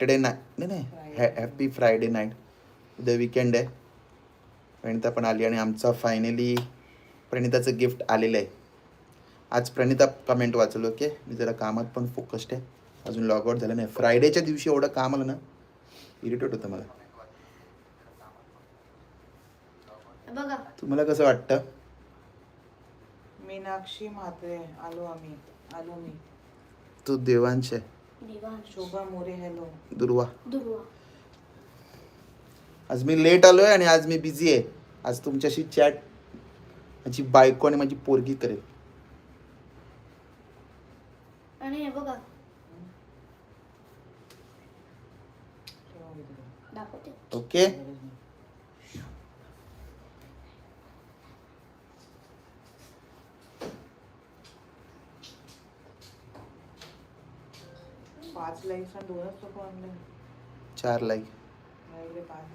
Today night नाही नाही. Happy Friday night उद्या विकेंड आहे. प्रणिता पण आली आणि आमचा फायनली प्रणिताचं गिफ्ट आलेलं आहे. आज प्रणिता कमेंट वाचलो ओके मी जरा कामात पण फोकस्ड आहे. अजून लॉग आउट झालं नाही. फ्रायडेच्या दिवशी एवढं काम आलं ना इरिटेट होतं मला. बघा. तुम्हाला कसं वाटतं? मीनाक्षी म्हात्रे आलो आम्ही. आलो मी. तू देवांश आहे. शोभा मोरे हॅलो दुर्वा. दुर्वा. आज मी लेट आलोय आणि आज मी बिझी आहे. आज तुमच्याशी चॅट माझी बायको आणि माझी पोरगी करेल. आणि हे बघा. दाखवते. ओके लाईक्स आणि दोनच लोक आणले चार लाईक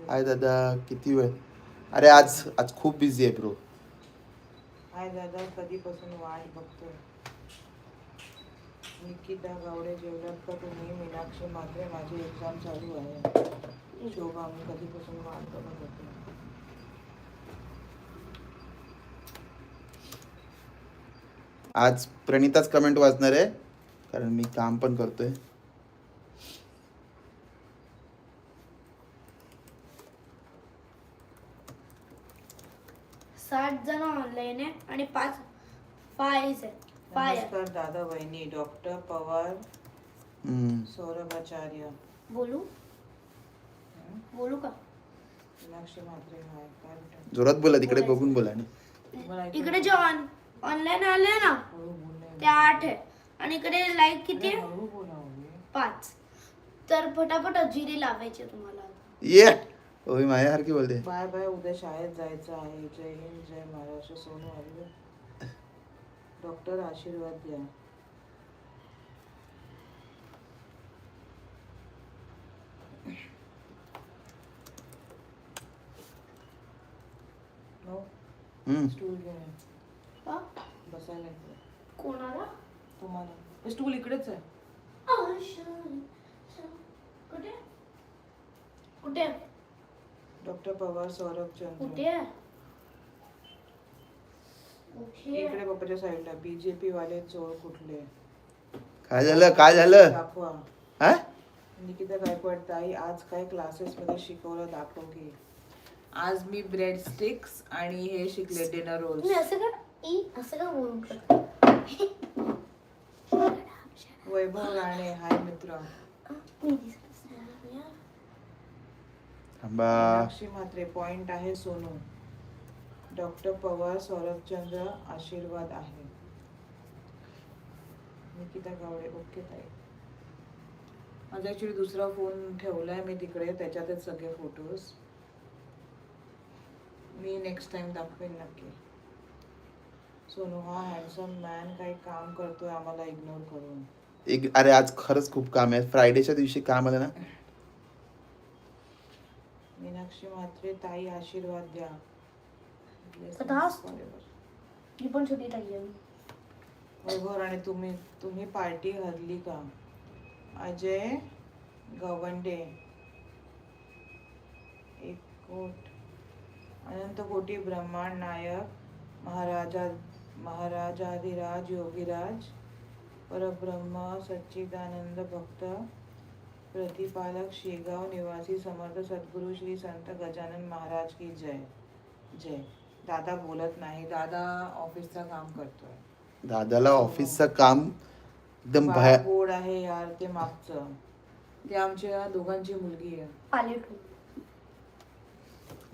हाय दादा किती वेळ? अरे आज आज खूप बिझी आहे ब्रो हाय दादा कधीपासून वाट बघतोय? निकिता गावडे जेवलात का तुम्ही? मीनाक्षी मात्रे माझी एक्झाम चालू आहे. शोभा मी कधीपासून वाट बघत होते? आज प्रणिताच कमेंट वाचणार आहे कारण मी काम पण करतोय साठ जण ऑनलाईन आहे आणि पाच फायज आहे फाय आहे नमस्कार दादा वहिनी डॉक्टर पवार हम्म. सौरभ आचार्य बोलू? हं? बोलू का? मीनाक्षी म्हात्रे हाय काय म्हणतात? जोरात बोला तिकडे बघून बोला आणि मला ऐकू इकडे जे ऑन ऑनलाईन आले ना हळू बोलणे ते आठ आहे आणि इकडे लाईक किती आहे? हळू. पाच. तर फटाफट जिरी लावायची तुम्हाला. ये. ओही माझ्यासारखी बोलते. बाय बाय उद्या शाळेत जायचं आहे. जय हिंद जय महाराष्ट्र. सोनू आली डॉक्टर आशीर्वाद द्या नो हम्म. स्टूल घेऊन. हा? बसायला. कोणाला? तुम्हाला. हे स्टूल इकडेच आहे. कुठे? कुठे? डॉक्टर पवार सौरभ चंद्र. कुठे कुठे इकडे बाप्पाच्या साईडला. बीजेपी वाले चोर कुठले? काय झालं? काय झालं? दाखवा. हा? निकिता गायकवाड ताई आज काय क्लासेस मध्ये शिकवलं दाखव की. आज मी ब्रेड स्टिक्स आणि हे शिकले डिनर रोल्स तुम्ही असं का ई असं का बोलून करता? वैभव राणे हाय मित्र. मी. थांबा मीनाक्षी म्हात्रे पॉइंट आहे सोनू. डॉक्टर पवार सौरभचंद्र आशीर्वाद आहे. निकिता गावडे ओके ताई. माझा ऍक्च्युली दुसरा फोन ठेवलाय मी तिकडे त्याच्यातच सगळे फोटोज मी नेक्स्ट टाइम दाखवेन नक्की. सोनू हा हँडसम मॅन काही काम करतोय आम्हाला इग्नोर करून. एक अरे आज खरंच खूप काम आहे. फ्रायडेच्या दिवशी काम आलं ना? मीनाक्षी म्हात्रे ताई आशीर्वाद द्या. तथास्तु. ही पण छोटी ताई आहे. वैभव राणे तुम्ही तुम्ही पार्टी हरली का? अजय गवंडे. एक कोट अनंत कोटी ब्रह्मांड नायक महाराजा महाराजाधिराज योगीराज परब्रह्म सच्चिदानंद भक्त प्रतिपालक शेगाव निवासी समर्थ सद्गुरु श्री संत गजानन महाराज की जय. जय. दादा बोलत नाही. दादा ऑफिसचं काम करतोय. दादाला ऑफिसचं काम एकदम भया गोड आहे यार ते मागचं. ते आमच्या दोघांची मुलगी आहे.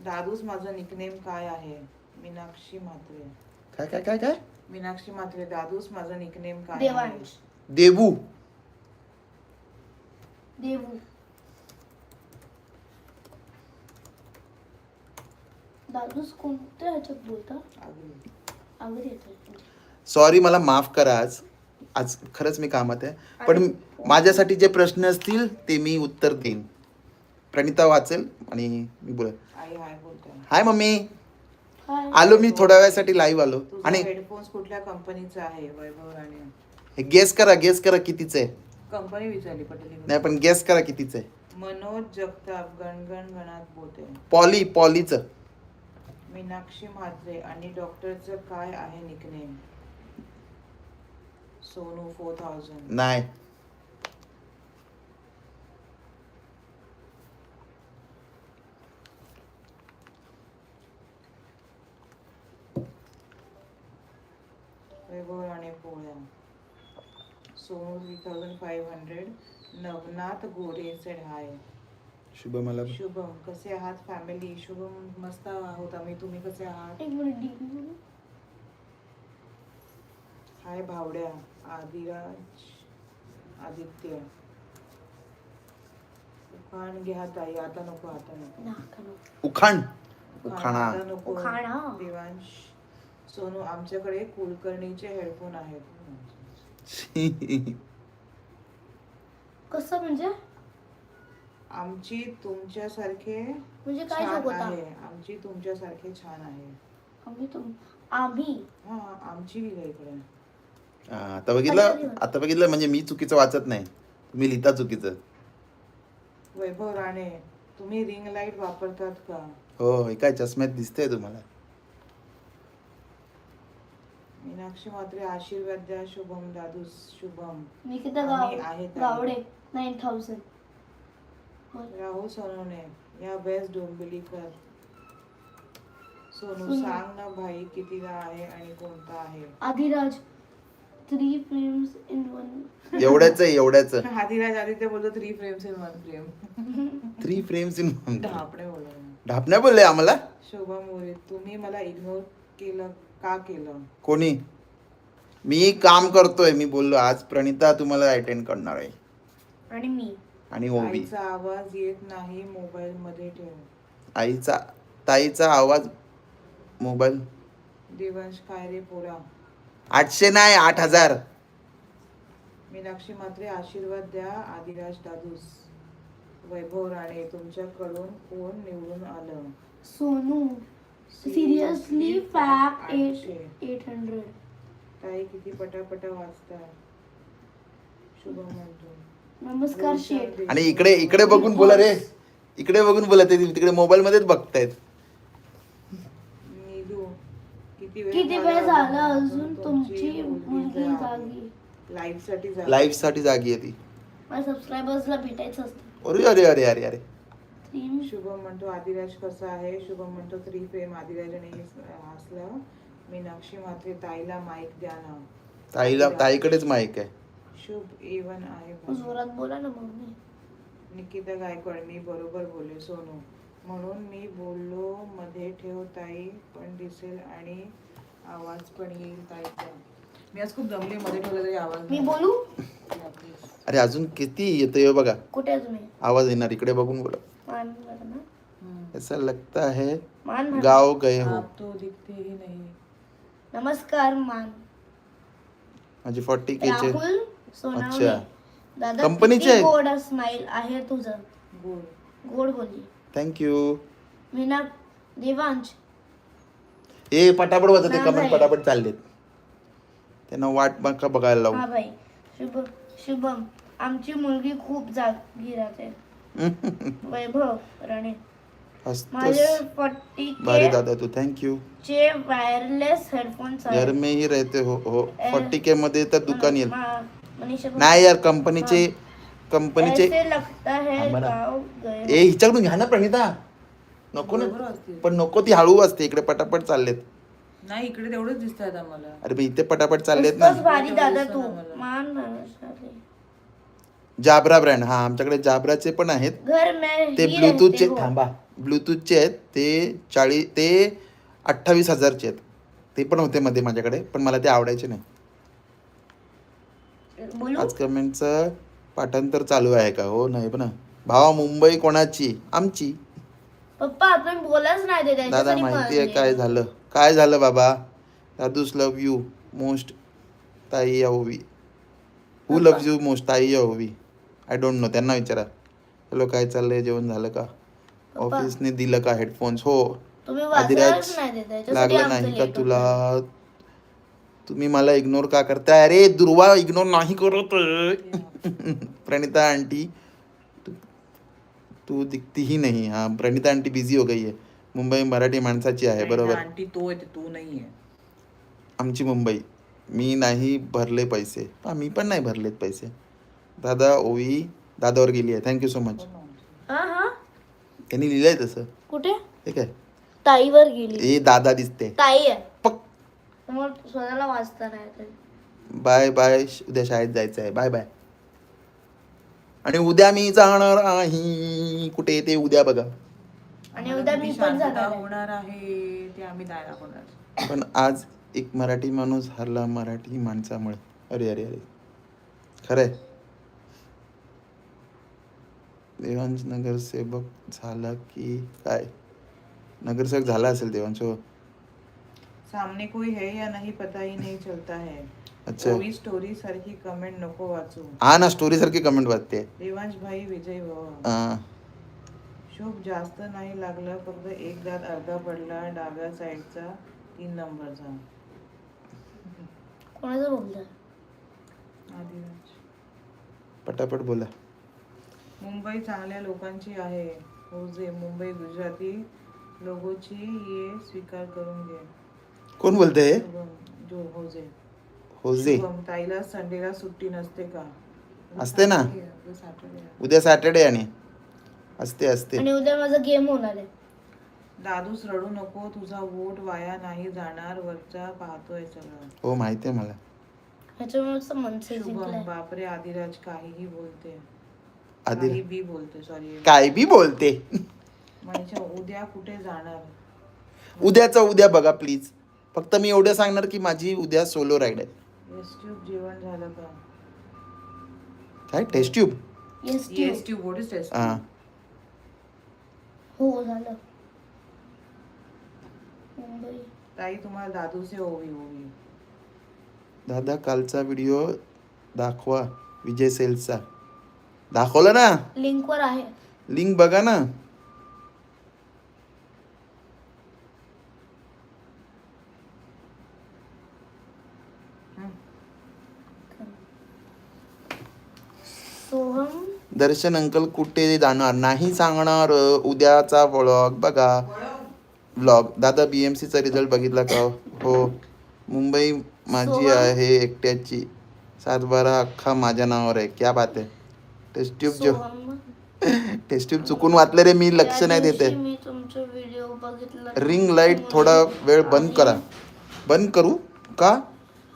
दादूच माझं निकनेम काय आहे? मीनाक्षी म्हात्रे. काय काय काय काय? मीनाक्षी म्हात्रे दादूच माझं निकनेम काय देवू. देवू दादूस कोणत्या ह्याच्यात बोलता येतो सॉरी मला माफ करा आज. आज खरंच मी कामात आहे. पण माझ्यासाठी जे प्रश्न असतील ते मी उत्तर देईन. प्रणिता वाचेल आणि मी बोलेल. आई हाय बोलते हाय मम्मी. हाय. आलो मी थोड्या वेळासाठी लाईव्ह आलो. तुझा आणि हेडफोन्स कुठल्या कंपनीचा आहे? वैभव राणे. गेस करा गेस करा कितीच. आहे कंपनी विचारली पटेल नाही पण गेस करा कितीच आहे. मनोज जगताप गणगण गणात बोते पॉली पॉलीचं. मीनाक्षी म्हात्रे आणि डॉक्टरचं काय आहे निकनेम सोनू फोर थाउजंड नाही वैभव राणे पोळ्या Sonu three thousand five hundred Navnath Gore said hi Shubh मला शुभम कसे आहात फॅमिली शुभम मस्त आहोत आम्ही. तुम्ही कसे आहात? एक मिनिट डी हाय भावड्या. आदिराज आदित्य. उखाण घ्या ताई. आता नको आता नको. उखाण. उखाणा आता नको. उखाणा. देवांश. सोनू आमच्याकडे कुलकर्णीचे हेडफोन आहेत. कसं म्हणजे? आमची तुमच्यासारखे म्हणजे काय छान होता आहे. आमची तुमच्यासारखे छान आहे. आम्ही तुम आम्ही? हा आमची लिहिलं इकडे हा, आता बघितलं आता बघितलं. म्हणजे मी चुकीचं वाचत नाही. तुम्ही लिहिता चुकीचं. वैभव राणे तुम्ही रिंग लाइट वापरतात का? हो हे काय चष्म्यात दिसतंय तुम्हाला. मीनाक्षी मात्रे आशीर्वाद द्या शुभम दादू शुभम. निकिता आम्ही गाव आहेत, गावडे नाईन थाउजंड राहुल सोनवणे या बेस्ट डोंबिवलीकर. सोनू सोनू. सांग ना भाई कितीला आहे आणि कोणता आहे? Adiraj three frames in one एवढ्याच आहे एवढ्याच. आदिराज आदित्य बोलतो three frames in one frame three frames in Daphne बोलतो. ढापण्या बोलले आम्हाला? शोभा मोरे तुम्ही मला इग्नोर केलं का केलं? कोणी? मी काम करतोय मी बोललो आज प्रणिता तुम्हाला अटेंड करणार आहे. आणि मी. आणि ओवी आईचा आवाज येत नाही मोबाईल मध्ये ठेव आईचा ताईचा आवाज मोबाईल. देवांश काय रे पोरा? आठशे नाही आठ हजार. मीनाक्षी मात्रे आशीर्वाद द्या आदिराज दादूस. वैभव राणे तुमच्याकडून कोण निवडून आलं? सोनू. सिरियसली फॅक्ट आठशे. एट एट हंड्रेड ताई किती पटापटा वाचताय शुभम म्हणतो नमस्कार शेठ. आणि इकडे इकडे बघून बोला रे. इकडे बघून बोला ते तिकडे मोबाईल मध्येच बघतायत किती किती वेळ झाला अजून तुमची मुलगी जागी. लाईव्हसाठी लाईव्हसाठी जागी आहे ती. माझ्या सबस्क्रायबर्सला भेटायचं असतं. अरे अरे अरे अरे अरे. थ्री शुभम म्हणतो आदिराज कसा आहे? शुभम म्हणतो थ्री फ्रेम आदिराजाने हसलं मीनाक्षी मात्रे ताईला माईक द्या ना. ताईला ताईकडेच माईक आहे. शुभ एवन आहे. जोरात बोला ना मग मी. निकिता गायकवाड मी बरोबर बोलले सोनू. म्हणून मी बोललो मध्ये ठेव ताई पण दिसेल आणि आवाज पण येईल ताईचा मी आज खूप दमले मध्ये ठेवलं तरी आवाज मी. बोलू. अरे अजून किती येतोय बघा. कुठे आहे तुम्ही? आवाज येणार इकडे बघून बोला. ऐसा लगता है मान. गाव गए हो। आप तो दिखते ही नहीं। नमस्कार मान। माझे फॉर्टी केचे राहुल सोनावणे। अच्छा. दादा कंपनीचे किती? गोड स्माइल आहे तुझं? गोड. गोड बोलली थँक्यू मीना देवांश. ए पटापट वाजत नाही कमेंट. पटापट चाललेत. त्यांना वाट बघा बघायला हा लावू भाई शुभ शुभम आमची मुलगी खूप जागी राहते वैभव राणे. भारी दादा तू थँक्यू चे वायरलेस हेडफोन्स घर में ही रहते हो हो. फोर्टी के मध्ये तर दुकान येईल. नाही यार कंपनीचे कंपनीचे ए हिच्याकडून घ्या ना प्रणिता. नको ना. पण नको ती हळू असते इकडे पटापट चाललेत. नाही इकडे तेवढंच दिसत आहेत आम्हाला. अरे बे, इथे पटापट चाललेत ना. भारी दादा तू. मान. जाबरा ब्रँड हा आमच्याकडे जाबराचे पण आहेत. घर में ते ब्लूटूथचे हो. थांबा. ब्लूटूथचे आहेत ते चाळीस ते अठ्ठावीस हजारचे आहेत. ते पण होते मध्ये माझ्याकडे पण मला ते आवडायचे नाही. आज कमेंटचं पाठांतर चालू आहे का? हो नाही पण भावा मुंबई कोणाची? आमची. पप्पा आपण बोलाच नाही दादा माहिती आहे. काय झालं? काय झालं बाबा? दादूस लव यू मोस्ट ताई या ओवी हू लव्ह यू मोस्ट ताई या ओवी आय डोंट नो त्यांना विचारा. हॅलो काय चाललंय? जेवण झालं का. ऑफिसने दिलं का हेडफोन्स हो आदिराज लागलं नाही का तुला. तुम्ही मला इग्नोर का करताय? अरे दुर्वा इग्नोर नाही करत प्रणिता आंटी तू दिखती ही नहीं. हाँ प्रणीता आंटी बिझी हो गई है मुंबई मराठी माणसाची आहे बरोबर? आंटी तो आहे तू नाही आहे. आमची मुंबई. मी नाही भरले पैसे. हा मी पण नाही भरलेत पैसे. दादा ओवी दादावर गेली आहे. थँक्यू सो मच हा हा. त्यांनी लिहिलंय तसं. कुठे? ठीक आहे ताईवर गेली. ए दादा दिसते. ताई आहे. पक. मग स्वतःला वाचता नाही येत. Bye bye. उद्या शाळेत जायचं आहे बाय बाय. आणि उद्या मी जाणार आहे. कुठे ते उद्या बघा. आणि उद्या मी पण शांतता जाणार आहे. होणार आहे. ते आम्ही नाही दाखवणार पण आज एक मराठी माणूस हरला मराठी माणसामुळे. अरे अरे अरे. खरंय. देवांश नगरसेवक झाला की काय? नगरसेवक झाला असेल देवांश हो सामने कोई है या नहीं पता ही नहीं चलता है. अच्छा. ओवी स्टोरी सारखी कमेंट नको वाचू. हा ना स्टोरी सारखी कमेंट वाचते. देवांश भाई विजय अं, शुभ जास्त नाही लागलं फक्त एक दात अर्धा पडला डाव्या साईडचा तीन नंबरचा. कोणाचं बोलतोय? आदिराज. पटापट बोला. मुंबई चांगल्या लोकांची आहे. होजे मुंबई गुजराती लोगोची ये स्वीकार करून घे. कोण शुभम जो होजे. होजे. शुभम ताईला संडेला सुट्टी नसते का? असते ना. सॅटर्डे उद्या सॅटर्डे आणि. असते असते. आणि उद्या माझा गेम होणार आहे. दादूस रडू नको तुझा वोट वाया नाही जाणार वरचा पाहतोय सगळं. हो माहिती आहे मला. ह्याच्यामुळे मनसे शुभम जिंकलाय. बापरे आदिराज काहीही बोलते. बी बोलते सॉरी काय बी बोलते. म्हणजे उद्या कुठे जाणार? उद्याचं उद्या बघा प्लीज फक्त मी एवढं सांगणार की माझी उद्या सोलो राईड आहे. एस ट्यूब जेवण झालं का? काय? Test tube yes yes tube what is test हा. हो झालं. मुंबई. ताई तुम्हाला दादूचे ओवी ओवी. दादा कालचा व्हिडिओ दाखवा. विजय सेल्सचा दाखवला ना? लिंक वर आहे. लिंक बघा ना. सोहम. दर्शन अंकल कुठे जाणार? नाही सांगणार. उद्याचा व्लॉग बघा. व्लॉग दादा बी एम सीचा रिझल्ट बघितला का? हो. मुंबई माझी. आहे एकट्याची. सातबारा अख्खा माझ्या नावावर आहे. क्या बात आहे. टेस्ट ट्यूब जो सोहम टेस्ट ट्यूब चुकून वाचले रे मी लक्ष त्या नाही दिवशी देते मी तुमचा व्हिडिओ बघितला. रिंग लाइट थोडा वेळ बंद करा. बंद करू? का?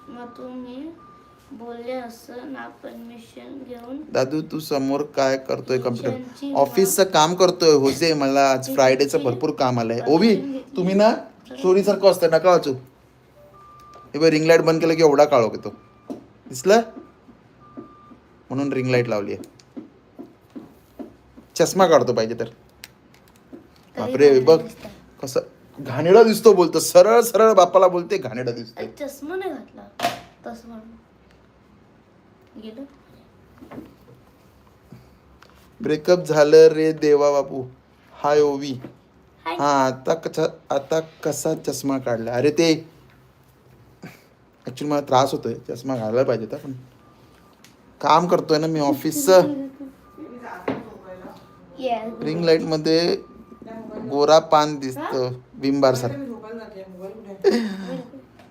मग तुम्ही बोलले असं ना परमिशन घेऊन. दादू तू समोर काय करतोय कम्प्युटर ऑफिसचं काम. करतोय होजे मला. आज फ्रायडेचं भरपूर काम आलंय. ओवी तुम्ही ना चोरी सारखं असतं नका वाचू. हे बघ रिंग लाइट बंद केलं की एवढा काळोख येतो. दिसलं? म्हणून रिंग लाइट लावली आहे चष्मा काढतो पाहिजे तर. बापरे बघ कसं घाणेडा दिसतो बोलतो सरळ सरळ बापाला बोलते घाणेडा दिसतो चष्मा नाही घातला तसं म्हणून. गेलं? ब्रेकअप झालं रे देवा बापू. हाय ओवी. हा आता कसा आता कसा चष्मा काढला? अरे ते ऍक्च्युली मला त्रास होतोय चष्मा घालायला पाहिजे होता पण काम करतोय ना मी ऑफिसचं. रिंग लाइटमध्ये गोरा पान दिसतं बिंबार सर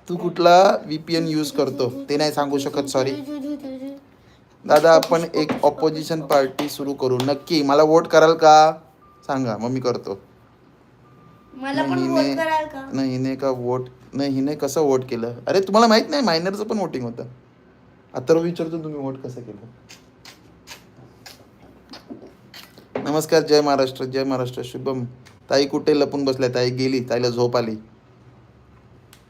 तू कुठला व्हीपीएन यूज करतो? ते नाही सांगू शकत सॉरी दादा आपण एक ऑपोजिशन पार्टी सुरू करू. नक्की मला वोट कराल का? सांगा मग मी करतो. मला पण नाही, वोट नाही. कराल का? नाही हिने का वोट नाही हिने कसं वोट केलं? अरे तुम्हाला माहीत नाही मायनरचं पण वोटिंग होतं. अथर्व विचारतो तुम्ही वोट कसं केलं. नमस्कार जय महाराष्ट्र जय महाराष्ट्र शुभम. ताई कुठे लपून बसल्या? ताई गेली ताईला झोप आली.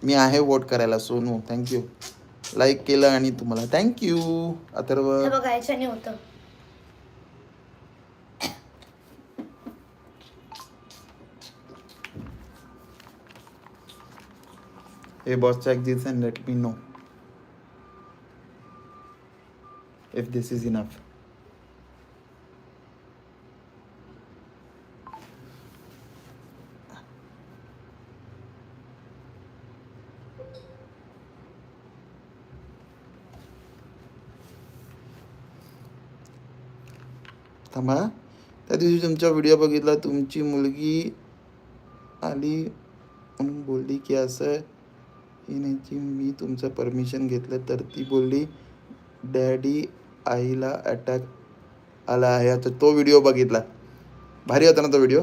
मी आहे वोट करायला सोनू. थँक्यू लाईक केलं आणि तुम्हाला. Thank you Atharva. हे होतं. Hey boss, check this and let me know if this is enough. थांबा. त्या दिवशी तुमचा व्हिडिओ बघितला तुमची मुलगी आली म्हणून बोलली की असं येण्याची मी तुमचं परमिशन घेतलं तर ती बोलली डॅडी आईला अटॅक आला आहे. आता तो व्हिडिओ बघितला. भारी होता ना तो व्हिडिओ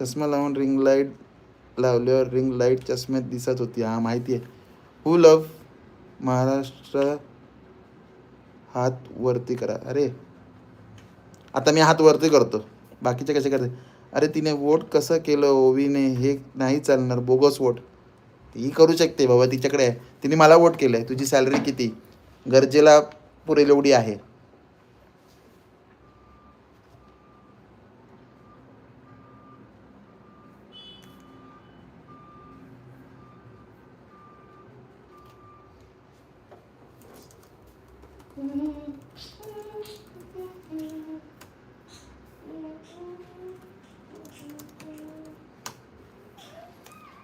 चष्मा लावून रिंग लाइट लावल्यावर रिंग लाइट चष्म्यात दिसत होती. हा माहिती आहे. हू लव महाराष्ट्र हात वरती करा. अरे आता मी हात वरती करतो. बाकीचे कसे करते? अरे तिने वोट कसं केलं ओवीने? हे नाही चालणार बोगस वोट. ती करू शकते बाबा तिच्याकडे आहे. तिने मला वोट केलं आहे तुझी सॅलरी किती? गरजेला पुरेल एवढी आहे.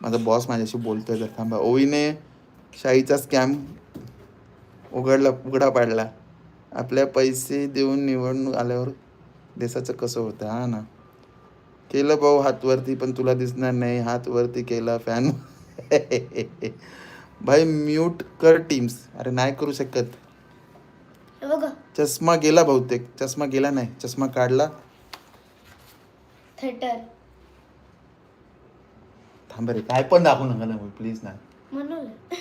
माझा बॉस माझ्याशी बोलतोय जर थांबा. ओवीने शाहीचा स्कॅम उघडला उघडा पाडला. आपल्या पैसे देऊन निवडणूक आल्यावर देशाचं कसं होतं हा ना? केलं भाऊ हातवरती पण तुला दिसणार नाही. हात वरती केला फॅन भाई म्यूट कर टीम्स अरे नाही करू शकत. बघ. चष्मा गेला बहुतेक. चष्मा गेला नाही. चष्मा काढला. थिएटर थांब रे काय पण दाखवू नका ना प्लीज ना.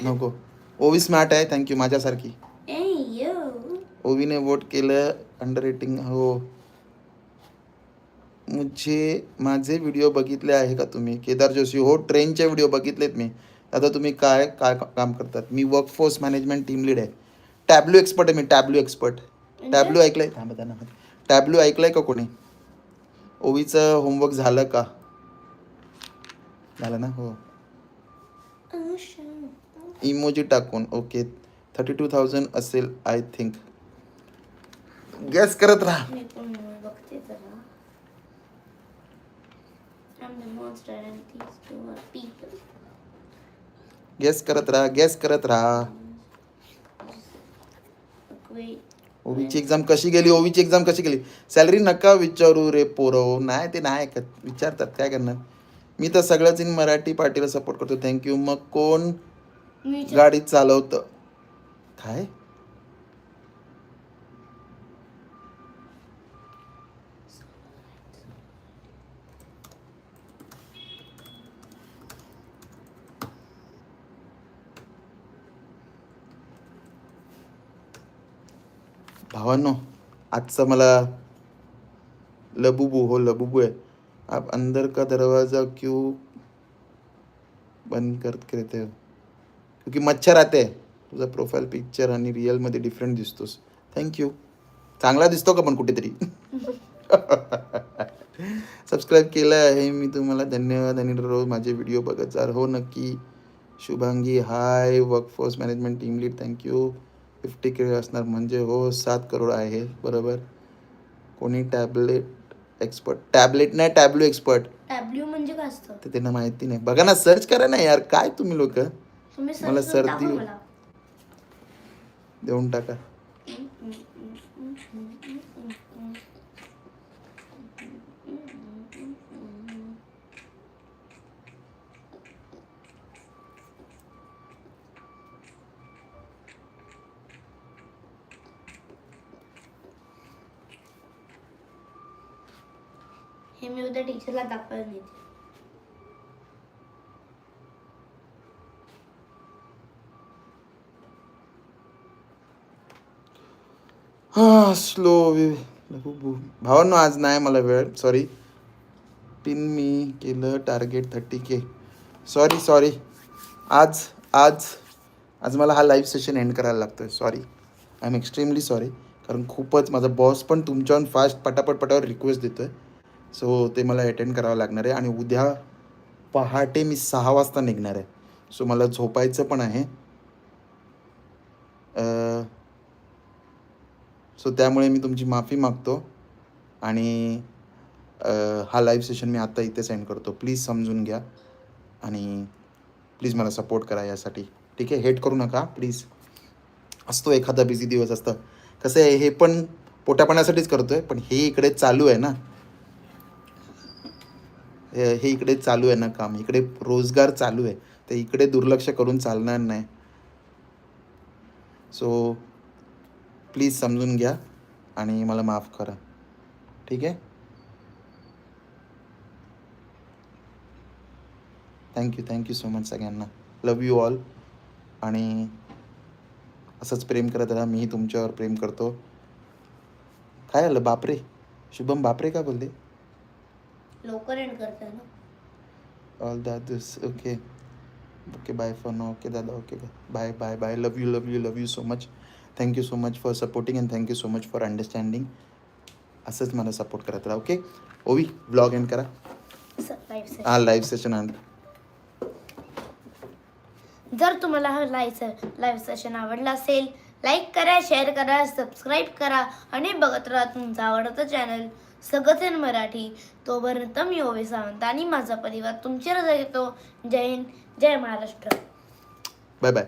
नको. ओवी स्मार्ट आहे थँक्यू माझ्यासारखी. ए यो ओवीने वोट केलं अंडर रेटिंग हो. मुझे माझे व्हिडिओ बघितले आहे का तुम्ही? केदार जोशी हो ट्रेनचे व्हिडिओ बघितलेत मी. आता तुम्ही काय काय काम करतात? मी वर्कफोर्स मॅनेजमेंट टीम लीड आहे. टॅब्ल्यू एक्सपर्ट आहे मी टॅब्ल्यू एक्सपर्ट टॅब्ल्यू ऐकलंय? थांबा त्यांना टॅब्ल्यू ऐकलंय का कोणी? ओवीचं होमवर्क झालं का? झालं ना? हो. इमोजी टाकून. ओके. थर्टी टू थाउजंड असेल आय थिंक गॅस करत राहा. गॅस करत राहा. गॅस करत राहा. ओवीची एक्झाम कशी गेली? ओवीची एक्झाम कशी गेली? सॅलरी नका विचारू रे पोरं. नाही ते नाही विचारतात. काय करणार? मी तर सगळ्याच इन मराठी पार्टीला सपोर्ट करतो. थँक्यू मग कोण मी गाडी चालवतं? काय? भावांनो आजचा मला लबुबू हो लबुबू आहे. आप अंदर का दरवाजा क्यों बंद कर करते हो? क्योंकि मच्छर आते तुझा प्रोफाईल पिक्चर आणि रिअलमध्ये डिफरंट दिसतोस. थँक्यू चांगला दिसतो का पण कुठेतरी? सबस्क्राईब केलं आहे मी तुम्हाला. धन्यवाद आणि रोज माझे व्हिडिओ बघत जा हो नक्की. Shubhangi. Hi workforce management team lead thank you fifty K असणार म्हणजे हो सात करोड आहे. बरोबर? कोणी टॅबलेट एक्सपर्ट टॅबलेट नाही टॅबलो एक्सपर्ट टॅब्ल्यू म्हणजे काय असतं? ते त्यांना माहिती नाही. बघा ना सर्च करा ना यार. काय तुम्ही लोक? तुम्ही मला सर्दी. देऊन टाका. मी उद्या टीचरला दाखवायला नेते स्लो भावांनो आज नाही मला वेळ. सॉरी पिन मी केलं target thirty K sorry sorry आज आज आज मला हा लाईव्ह सेशन एंड करायला लागतो आहे sorry I am extremely sorry कारण खूपच माझा बॉस पण तुमच्याहून फास्ट पटापट पटावर रिक्वेस्ट देतो आहे सो ते मला अटेंड करावं लागणार आहे आणि उद्या पहाटे मी सहा वाजता निघणार आहे. सो मला झोपायचं पण आहे. सो त्यामुळे मी तुमची माफी मागतो आणि हा लाईव्ह सेशन मी आत्ता इथे सेंड करतो. प्लीज समजून घ्या आणि प्लीज मला सपोर्ट करा यासाठी. ठीक आहे? हेट करू नका. प्लीज असतो एखादा बिझी दिवस असतं. कसं आहे हे पण पोटापाण्यासाठीच करतो आहे पण हे इकडे चालू आहे ना. हे हे इकडे चालू आहे ना काम. इकडे रोजगार चालू आहे. तर इकडे दुर्लक्ष करून चालणार नाही. सो प्लीज समजून घ्या आणि मला माफ करा. ठीक आहे? Thank you thank you so much सगळ्यांना. लव यू ऑल आणि असंच प्रेम करत राहा. मीही तुमच्यावर प्रेम करतो. काय आलं बापरे. शुभम बापरे का बोलते लवकर एंड करते ना. All that this okay okay bye for no okay दादा okay bye bye bye love you love you love you so much thank you so much for supporting and thank you so much for understanding असंच मला support करत राहा okay ओवी blog end करा. हा live session आण. जर तुम्हाला हा लाईव्ह लाईव्ह सेशन आवडला असेल लाईक करा शेअर करा सबस्क्राईब करा आणि बघत राहा तुमचा आवडता चॅनल सगळं मराठी. तोपर्यंत मी ओवे सावंत आणि माझा परिवार तुमच्या रजा घेतो जय हिंद जय महाराष्ट्र. Bye bye